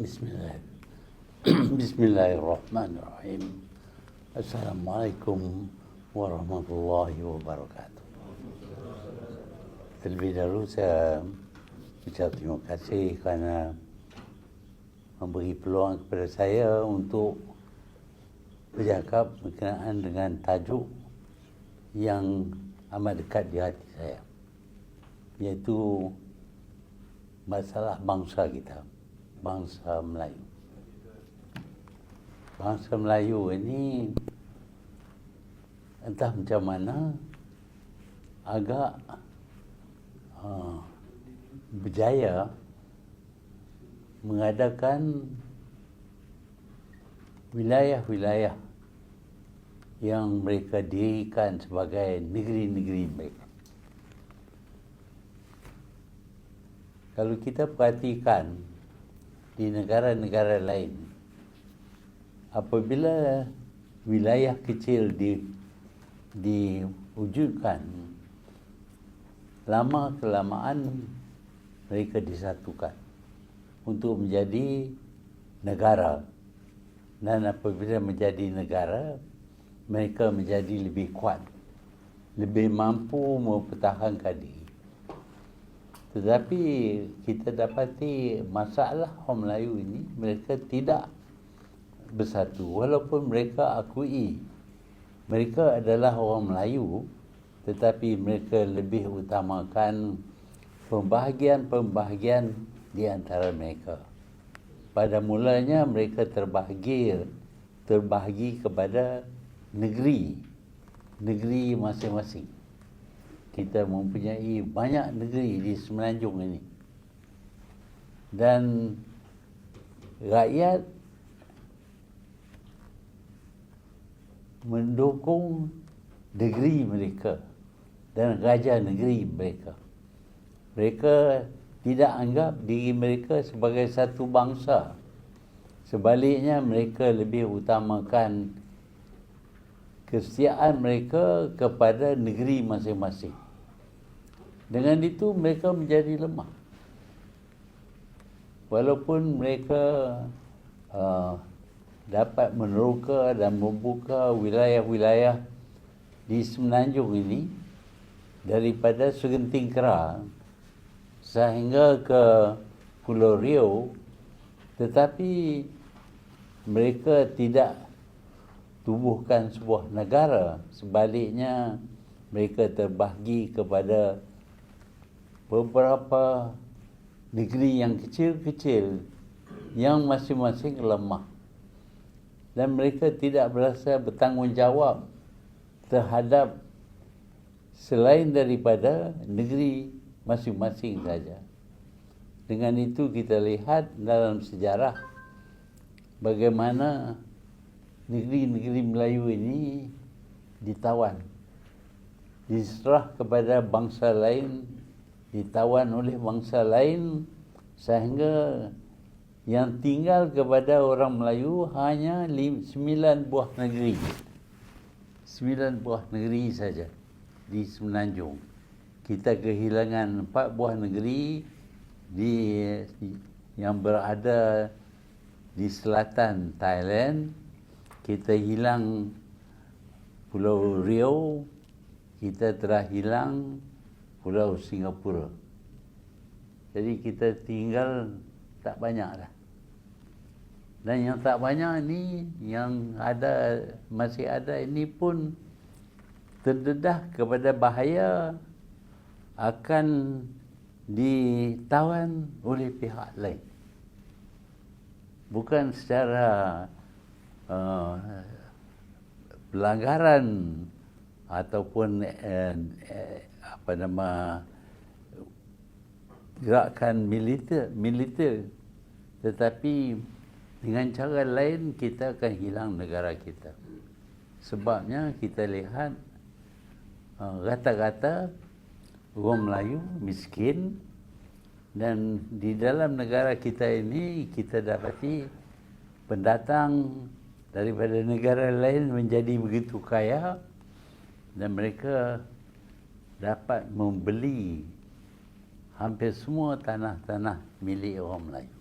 Bismillah. Bismillahirrahmanirrahim. Assalamualaikum warahmatullahi wabarakatuh. Terlebih dahulu saya ucap terima kasih kerana memberi peluang kepada saya untuk bercakap berkenaan dengan tajuk yang amat dekat di hati saya iaitu masalah bangsa kita, bangsa Melayu. Bangsa Melayu ini entah macam mana agak uh, berjaya mengadakan wilayah-wilayah yang mereka dirikan sebagai negeri-negeri mereka. Kalau kita perhatikan di negara-negara lain, apabila wilayah kecil di diwujudkan, lama kelamaan mereka disatukan untuk menjadi negara. Dan apabila menjadi negara, mereka menjadi lebih kuat, lebih mampu mempertahankan diri. Tetapi kita dapati masalah orang Melayu ini mereka tidak bersatu walaupun mereka akui mereka adalah orang Melayu tetapi mereka lebih utamakan pembahagian-pembahagian di antara mereka. Pada mulanya mereka terbahagi terbahagi kepada negeri negeri masing-masing kita mempunyai banyak negeri di Semenanjung ini. Dan rakyat mendukung negeri mereka dan raja negeri mereka. Mereka tidak anggap diri mereka sebagai satu bangsa. Sebaliknya mereka lebih utamakan kesetiaan mereka kepada negeri masing-masing. Dengan itu mereka menjadi lemah. Walaupun mereka uh, dapat meneroka dan membuka wilayah-wilayah di Semenanjung ini daripada Segenting Kera sehingga ke Pulau Rio tetapi mereka tidak tubuhkan sebuah negara sebaliknya mereka terbahagi kepada beberapa negeri yang kecil-kecil yang masing-masing lemah dan mereka tidak berasa bertanggungjawab terhadap selain daripada negeri masing-masing saja. Dengan itu kita lihat dalam sejarah bagaimana negeri-negeri Melayu ini ditawan. Diserah kepada bangsa lain, ditawan oleh bangsa lain sehingga yang tinggal kepada orang Melayu hanya sembilan buah negeri. Sembilan buah negeri saja di Semenanjung. Kita kehilangan empat buah negeri di yang berada di selatan Thailand, kita hilang Pulau Riau, kita telah hilang Pulau Singapura. Jadi kita tinggal tak banyak dah. Dan yang tak banyak ni, yang ada masih ada ini pun terdedah kepada bahaya akan ditawan oleh pihak lain. Bukan secara uh, pelanggaran ataupun uh, uh, apa nama gerakan militer militer. Tetapi dengan cara lain kita akan hilang negara kita. Sebabnya kita lihat uh, rata-rata orang Melayu miskin dan di dalam negara kita ini kita dapati pendatang daripada negara lain menjadi begitu kaya dan mereka dapat membeli hampir semua tanah-tanah milik orang Melayu.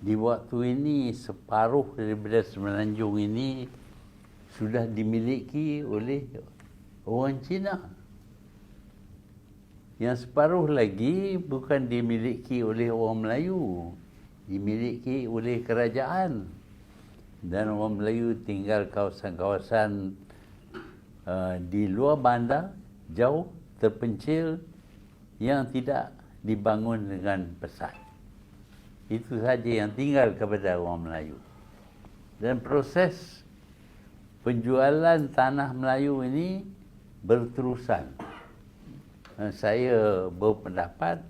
di waktu ini separuh daripada semenanjung ini sudah dimiliki oleh orang Cina. Yang separuh lagi bukan dimiliki oleh orang Melayu, dimiliki oleh kerajaan. Dan orang Melayu tinggal kawasan-kawasan uh, di luar bandar, jauh, terpencil, yang tidak dibangun dengan pesat. Itu saja yang tinggal kepada orang Melayu. Dan proses penjualan tanah Melayu ini berterusan. Saya berpendapat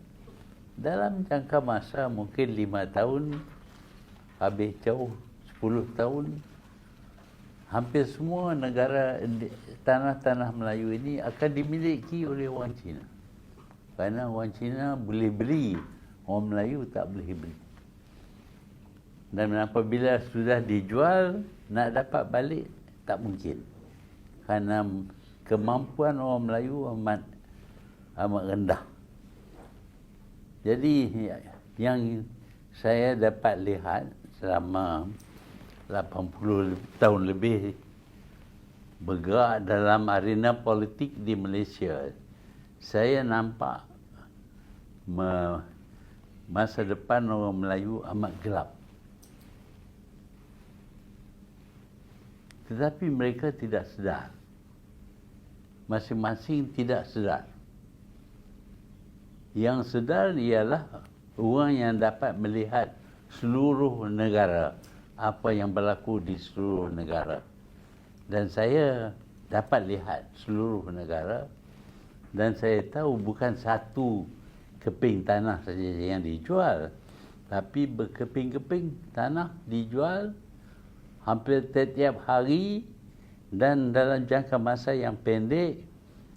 dalam jangka masa mungkin lima tahun, habis jauh sepuluh tahun, hampir semua negara tanah-tanah Melayu ini akan dimiliki oleh orang Cina. Kerana orang Cina boleh beli, orang Melayu tak boleh beli. Dan apabila sudah dijual, nak dapat balik tak mungkin. Kerana kemampuan orang Melayu amat amat rendah. Jadi yang saya dapat lihat selama 80 tahun lebih bergerak dalam arena politik di Malaysia, saya nampak masa depan orang Melayu amat gelap. Tetapi mereka tidak sedar. Masing-masing tidak sedar. Yang sedar ialah orang yang dapat melihat seluruh negara apa yang berlaku di seluruh negara. Dan saya dapat lihat seluruh negara dan saya tahu bukan satu keping tanah saja yang dijual tapi berkeping-keping tanah dijual hampir setiap hari dan dalam jangka masa yang pendek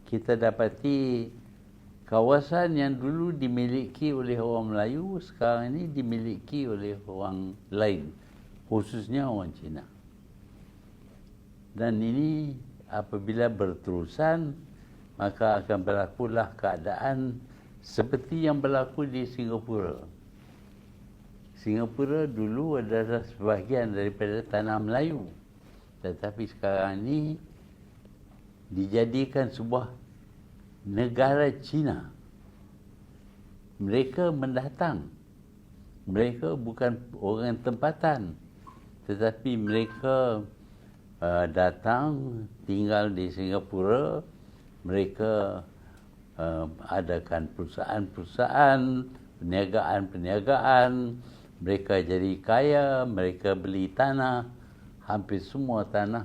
kita dapati kawasan yang dulu dimiliki oleh orang Melayu sekarang ini dimiliki oleh orang lain khususnya orang Cina dan ini apabila berterusan maka akan berlakulah keadaan seperti yang berlaku di Singapura Singapura dulu adalah sebahagian daripada tanah Melayu tetapi sekarang ini dijadikan sebuah negara Cina. Mereka mendatang. Mereka bukan orang tempatan. Tetapi mereka uh, datang tinggal di Singapura. Mereka uh, adakan perusahaan-perusahaan, perniagaan-perniagaan. Mereka jadi kaya, mereka beli tanah. Hampir semua tanah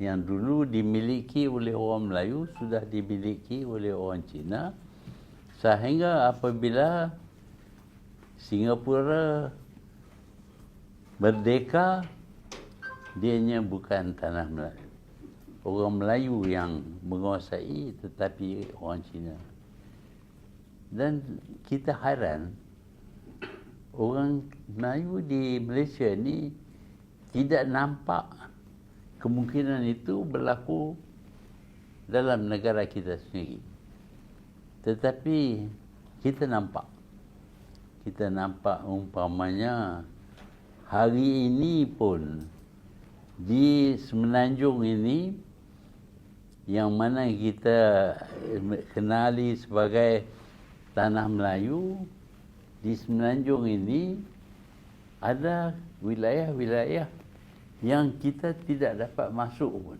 yang dulu dimiliki oleh orang Melayu sudah dimiliki oleh orang Cina sehingga apabila Singapura merdeka dianya bukan tanah Melayu. Orang Melayu yang menguasai tetapi orang Cina. Dan kita heran orang Melayu di Malaysia ni tidak nampak kemungkinan itu berlaku dalam negara kita sendiri. Tetapi kita nampak, kita nampak umpamanya hari ini pun di semenanjung ini yang mana kita kenali sebagai tanah Melayu di semenanjung ini ada wilayah-wilayah yang kita tidak dapat masuk pun.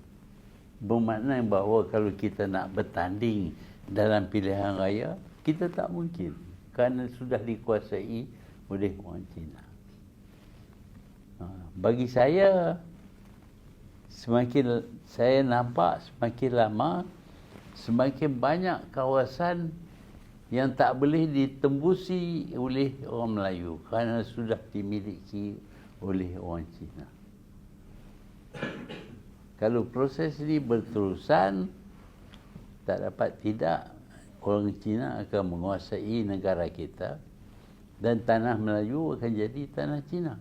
Bermakna bahawa kalau kita nak bertanding dalam pilihan raya, kita tak mungkin. Kerana sudah dikuasai oleh orang Cina. Ha, bagi saya, semakin saya nampak semakin lama, semakin banyak kawasan yang tak boleh ditembusi oleh orang Melayu kerana sudah dimiliki oleh orang Cina. Kalau proses ini berterusan, tak dapat tidak, orang Cina akan menguasai negara kita dan tanah Melayu akan jadi tanah Cina.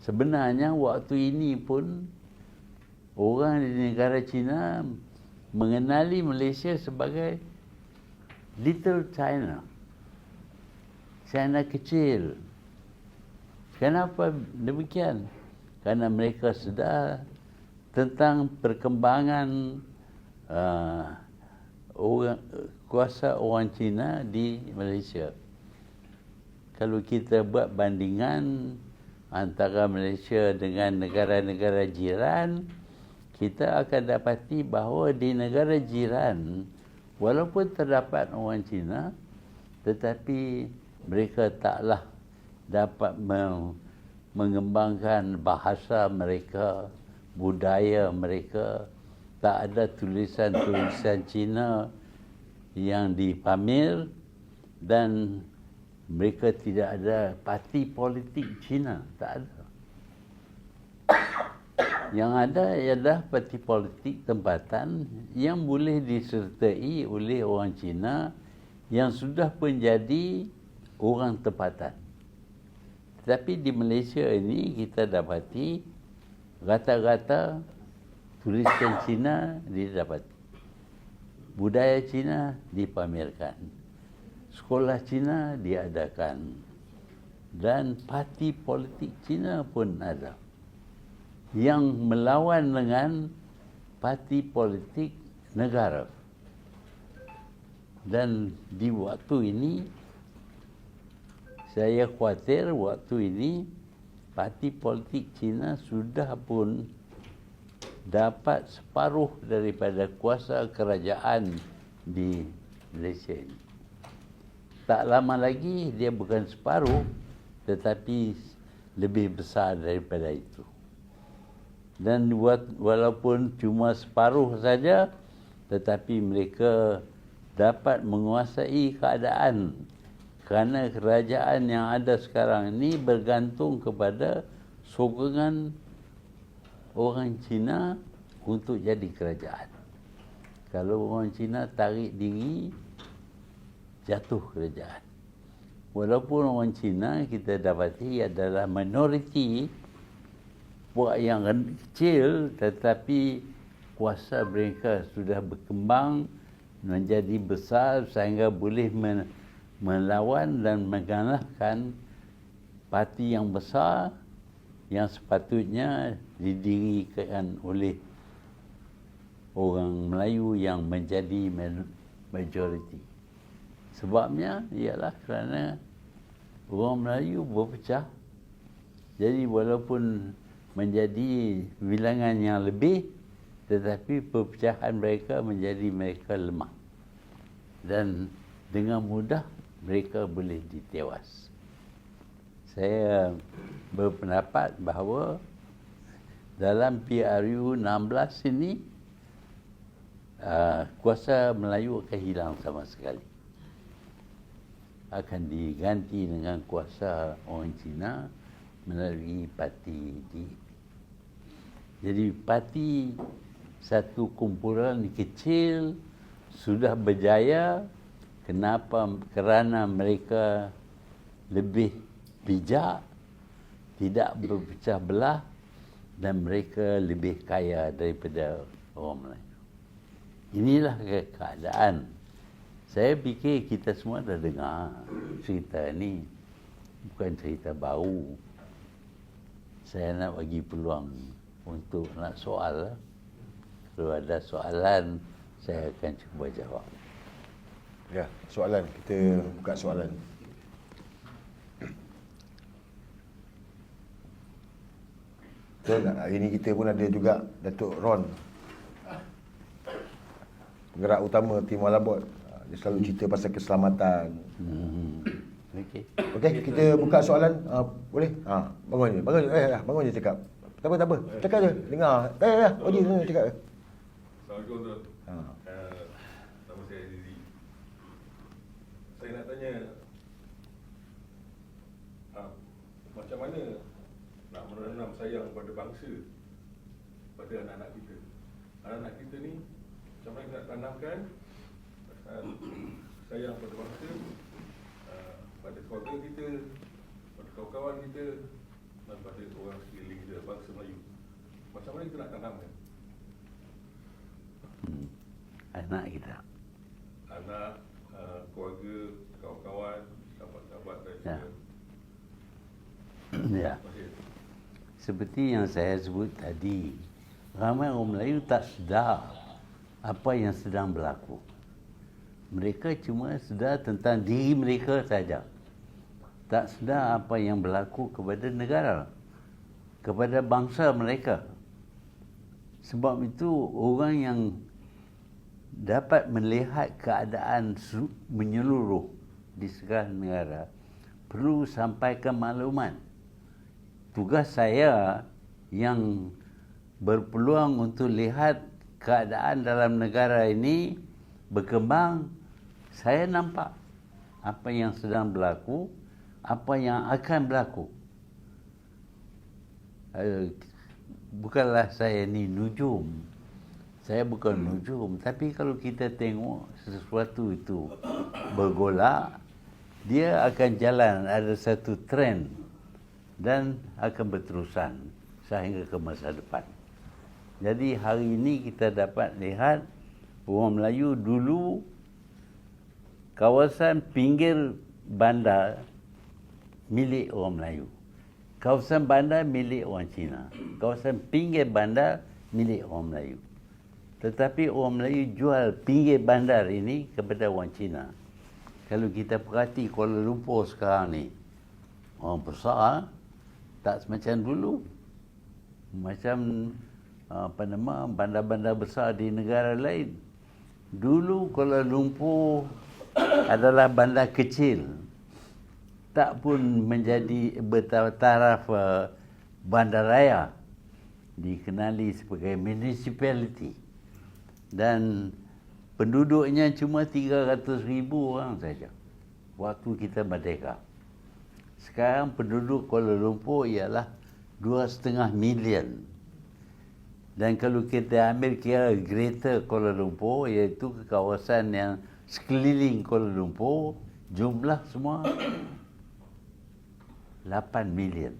Sebenarnya waktu ini pun orang di negara Cina mengenali Malaysia sebagai Little China. China kecil. Kenapa demikian? Karena mereka sedar tentang perkembangan uh, orang kuasa orang Cina di Malaysia. Kalau kita buat bandingan antara Malaysia dengan negara-negara jiran, kita akan dapati bahawa di negara jiran, walaupun terdapat orang Cina, tetapi mereka taklah dapat mengembangkan bahasa mereka, budaya mereka, tak ada tulisan-tulisan Cina yang dipamer dan mereka tidak ada parti politik Cina, tak ada. Yang ada ialah parti politik tempatan yang boleh disertai oleh orang Cina yang sudah menjadi orang tempatan. Tetapi di Malaysia ini kita dapati rata-rata tulisan Cina didapati. Budaya Cina dipamerkan sekolah Cina diadakan. Dan parti politik Cina pun ada. Yang melawan dengan parti politik negara. Dan di waktu ini saya khawatir waktu ini parti politik Cina sudah pun dapat separuh daripada kuasa kerajaan di Malaysia ini tak lama lagi dia bukan separuh tetapi lebih besar daripada itu. Dan walaupun cuma separuh saja tetapi mereka dapat menguasai keadaan kerana kerajaan yang ada sekarang ini bergantung kepada sokongan orang Cina untuk jadi kerajaan. Kalau orang Cina tarik diri, jatuh kerajaan. Walaupun orang Cina kita dapati adalah minoriti buat yang kecil tetapi kuasa mereka sudah berkembang menjadi besar sehingga boleh melawan dan mengalahkan parti yang besar yang sepatutnya didirikan oleh orang Melayu yang menjadi majoriti. Sebabnya ialah kerana orang Melayu berpecah. Jadi walaupun menjadi bilangan yang lebih tetapi perpecahan mereka menjadi mereka lemah. Dan dengan mudah mereka boleh ditewas. Saya berpendapat bahawa dalam PRU 16 ini uh, kuasa Melayu akan hilang sama sekali akan diganti dengan kuasa orang Cina melalui parti DAP. Jadi parti satu kumpulan kecil sudah berjaya kenapa kerana mereka lebih bijak tidak berpecah belah dan mereka lebih kaya daripada orang Melayu. Inilah keadaan saya fikir kita semua dah dengar cerita ni. Bukan cerita baru. Saya nak bagi peluang untuk nak soal. Kalau ada soalan, saya akan cuba jawab. Ya, soalan. Kita buka soalan. Betul Hari ini kita pun ada juga Datuk Ron. Penggerak utama Tim Malabot. Dia selalu cerita pasal keselamatan. Hmm. Okey. Okey, kita buka soalan. Uh, boleh? Ha, bangun je. Bangun je. Eh, eh, bangun je cakap. Tak apa, tak apa. Cakap je. Dengar. Eh, eh, eh. Oji cakap. Assalamualaikum tuan. Ha. Uh, nama saya Azizi. Saya nak tanya uh, macam mana nak menanam sayang pada bangsa pada anak-anak kita. Anak-anak kita ni macam mana nak tanamkan uh, sayang pada bangsa uh, pada keluarga kita pada kawan-kawan kita dan pada orang sekeliling kita bangsa Melayu macam mana kita nak tanamkan hmm. anak kita anak uh, keluarga kawan-kawan sahabat-sahabat dan ya. Ya. Seperti yang saya sebut tadi, ramai orang Melayu tak sedar apa yang sedang berlaku. Mereka cuma sedar tentang diri mereka saja. Tak sedar apa yang berlaku kepada negara, kepada bangsa mereka. Sebab itu orang yang dapat melihat keadaan menyeluruh di segala negara perlu sampaikan maklumat. Tugas saya yang berpeluang untuk lihat keadaan dalam negara ini berkembang, saya nampak apa yang sedang berlaku, apa yang akan berlaku. Eh, Bukanlah saya ni nujum. Saya bukan nujum, tapi kalau kita tengok sesuatu itu bergolak, dia akan jalan ada satu trend dan akan berterusan sehingga ke masa depan. Jadi hari ini kita dapat lihat orang Melayu dulu kawasan pinggir bandar milik orang Melayu. Kawasan bandar milik orang Cina. Kawasan pinggir bandar milik orang Melayu. Tetapi orang Melayu jual pinggir bandar ini kepada orang Cina. Kalau kita perhati Kuala Lumpur sekarang ni, orang besar tak semacam dulu. Macam apa nama bandar-bandar besar di negara lain. Dulu Kuala Lumpur adalah bandar kecil. Tak pun menjadi bertaraf uh, bandaraya. Dikenali sebagai municipality. Dan penduduknya cuma 300 ribu orang saja. Waktu kita merdeka. Sekarang penduduk Kuala Lumpur ialah 2,5 million. Dan kalau kita ambil kira Greater Kuala Lumpur iaitu kawasan yang sekeliling Kuala Lumpur jumlah semua 8 million.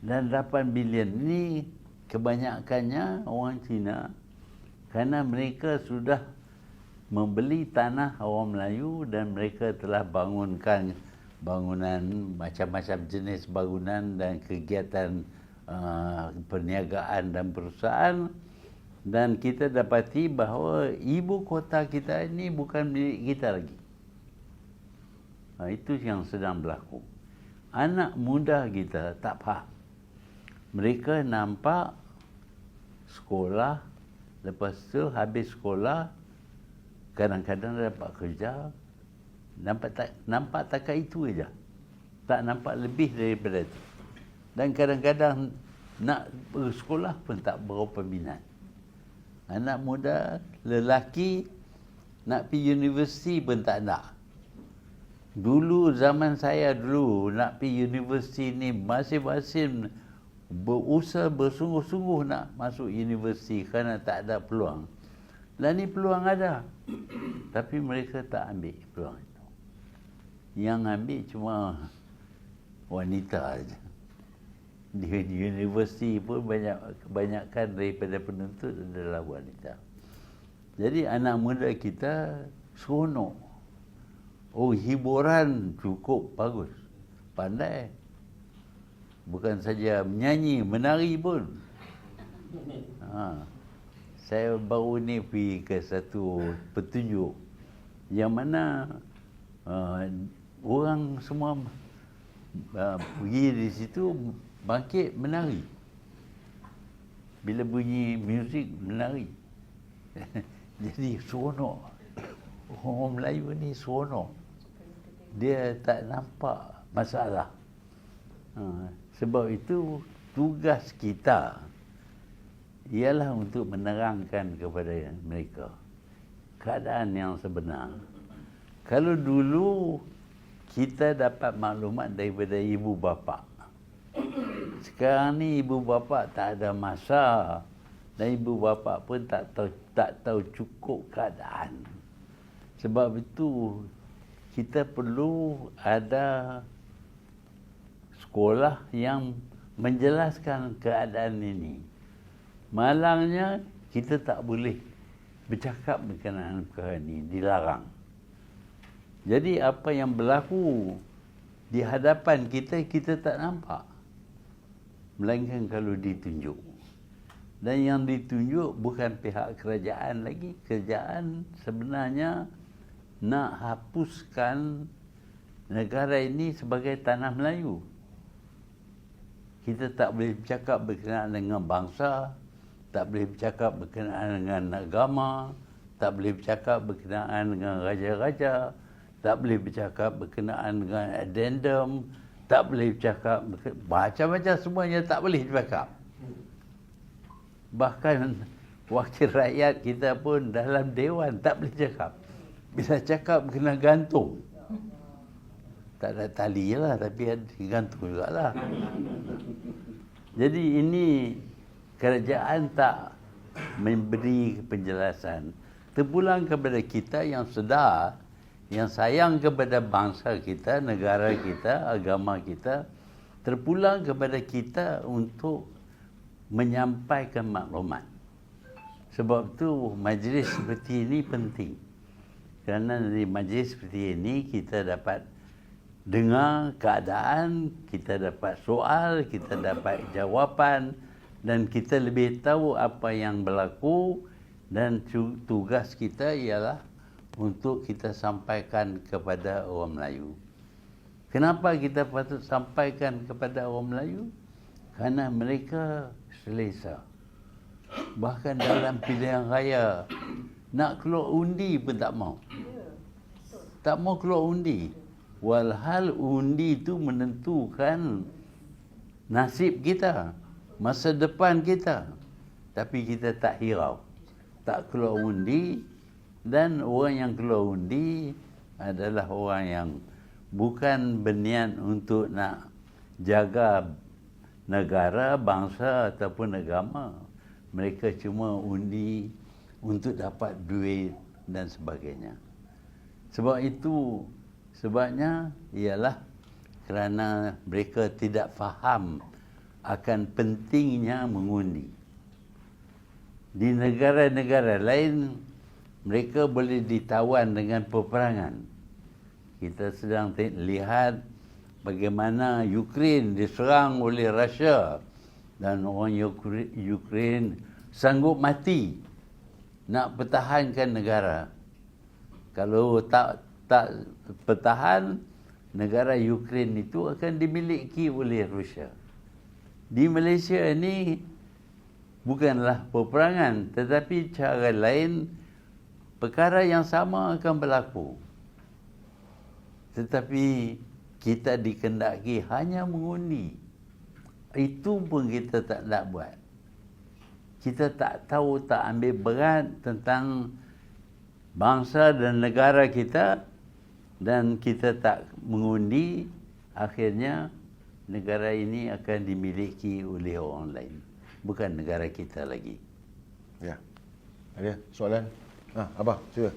Dan 8 million ini kebanyakannya orang Cina kerana mereka sudah membeli tanah orang Melayu dan mereka telah bangunkan bangunan macam-macam jenis bangunan dan kegiatan uh, perniagaan dan perusahaan dan kita dapati bahawa ibu kota kita ini bukan milik kita lagi. Ha, itu yang sedang berlaku. Anak muda kita tak faham. Mereka nampak sekolah, lepas tu habis sekolah, kadang-kadang dapat kerja, nampak tak nampak takat itu aja. Tak nampak lebih daripada itu. Dan kadang-kadang nak bersekolah pun tak berapa minat. Anak muda, lelaki nak pergi universiti pun tak nak. Dulu zaman saya dulu nak pergi universiti ni masing-masing berusaha bersungguh-sungguh nak masuk universiti kerana tak ada peluang. Dan ni peluang ada. Tapi mereka tak ambil peluang itu. Yang ambil cuma wanita aja. Di universiti pun banyak kebanyakan daripada penuntut adalah wanita. Jadi anak muda kita seronok. Oh hiburan cukup bagus. Pandai. Bukan saja menyanyi, menari pun. Ha. Saya baru ni pergi ke satu petunjuk yang mana uh, orang semua uh, pergi di situ bangkit menari. Bila bunyi muzik menari. Jadi seronok. Orang Melayu ni seronok. Dia tak nampak masalah. Ha, sebab itu tugas kita ialah untuk menerangkan kepada mereka keadaan yang sebenar. Kalau dulu kita dapat maklumat daripada ibu bapa. Sekarang ni ibu bapa tak ada masa dan ibu bapa pun tak tahu tak tahu cukup keadaan. Sebab itu kita perlu ada sekolah yang menjelaskan keadaan ini. Malangnya kita tak boleh bercakap berkenaan perkara ini, dilarang. Jadi apa yang berlaku di hadapan kita kita tak nampak. Melainkan kalau ditunjuk. Dan yang ditunjuk bukan pihak kerajaan lagi. Kerajaan sebenarnya nak hapuskan negara ini sebagai tanah Melayu. Kita tak boleh bercakap berkenaan dengan bangsa, tak boleh bercakap berkenaan dengan agama, tak boleh bercakap berkenaan dengan raja-raja, tak boleh bercakap berkenaan dengan addendum, tak boleh bercakap macam-macam semuanya tak boleh bercakap. Bahkan wakil rakyat kita pun dalam dewan tak boleh cakap. Bila cakap kena gantung. Tak ada tali lah tapi ada gantung juga lah. Jadi ini kerajaan tak memberi penjelasan. Terpulang kepada kita yang sedar, yang sayang kepada bangsa kita, negara kita, agama kita, terpulang kepada kita untuk menyampaikan maklumat. Sebab tu majlis seperti ini penting. Kerana di majlis seperti ini kita dapat dengar keadaan, kita dapat soal, kita dapat jawapan dan kita lebih tahu apa yang berlaku dan tu- tugas kita ialah untuk kita sampaikan kepada orang Melayu. Kenapa kita patut sampaikan kepada orang Melayu? Kerana mereka selesa. Bahkan dalam pilihan raya nak keluar undi pun tak mau. Tak mau keluar undi. Walhal undi itu menentukan nasib kita, masa depan kita. Tapi kita tak hirau. Tak keluar undi dan orang yang keluar undi adalah orang yang bukan berniat untuk nak jaga negara, bangsa ataupun agama. Mereka cuma undi untuk dapat duit dan sebagainya. Sebab itu sebabnya ialah kerana mereka tidak faham akan pentingnya mengundi. Di negara-negara lain mereka boleh ditawan dengan peperangan. Kita sedang lihat bagaimana Ukraine diserang oleh Rusia dan orang Ukra- Ukraine sanggup mati nak pertahankan negara. Kalau tak tak pertahan negara Ukraine itu akan dimiliki oleh Rusia. Di Malaysia ini bukanlah peperangan tetapi cara lain perkara yang sama akan berlaku. Tetapi kita dikendaki hanya mengundi. Itu pun kita tak nak buat. Kita tak tahu, tak ambil berat tentang bangsa dan negara kita dan kita tak mengundi, akhirnya negara ini akan dimiliki oleh orang lain. Bukan negara kita lagi. Ya. Ada soalan? 啊，阿爸，这个。